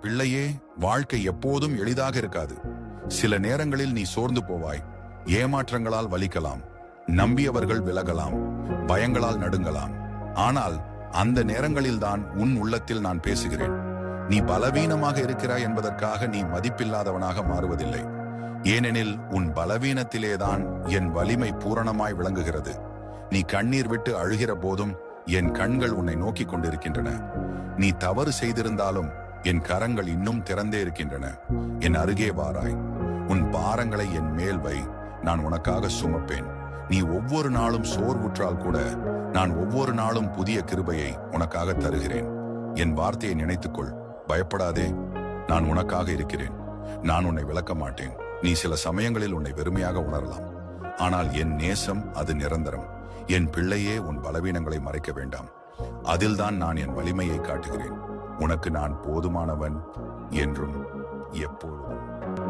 பிள்ளையே வாழ்க்கை எப்போதும் எளிதாக இருக்காது. சில நேரங்களில் நீ சோர்ந்து போவாய். ஏமாற்றங்களால் வலிக்கலாம். நம்பியவர்கள் விலகலாம். பயங்களால் நடுங்கலாம். ஆனால் அந்த நேரங்களில்தான் உன் உள்ளத்தில் நான் பேசுகிறேன். நீ பலவீனமாக இருக்கிறாய் என்பதற்காக நீ மதிப்பில்லாதவனாக மாறுவதில்லை. ஏனெனில் உன் பலவீனத்திலேதான் என் வலிமை பூரணமாய் விளங்குகிறது. நீ கண்ணீர் விட்டு அழுகிற போதும் என் கண்கள் உன்னை நோக்கிக் கொண்டிருக்கின்றன. நீ தவறு செய்திருந்தாலும் என் கரங்கள் இன்னும் திறந்தே இருக்கின்றன. என் அருகே வாராய். உன் பாரங்களை என் மேல் வை. நான் உனக்காக சுமப்பேன். நீ ஒவ்வொரு நாளும் சோர்வுற்றால் கூட நான் ஒவ்வொரு நாளும் புதிய கிருபையை உனக்காக தருகிறேன். என் வார்த்தையை நினைத்துக்கொள். பயப்படாதே. நான் உனக்காக இருக்கிறேன். நான் உன்னை விளக்க மாட்டேன். நீ சில சமயங்களில் உன்னை வெறுமையாக உணரலாம். ஆனால் என் நேசம் அது நிரந்தரம். என் பிள்ளையே உன் பலவீனங்களை மறைக்க வேண்டாம். அதில்தான் நான் என் வலிமையை காட்டுகிறேன். உனக்கு நான் போதுமானவன் என்றும் எப்பொழுதும்.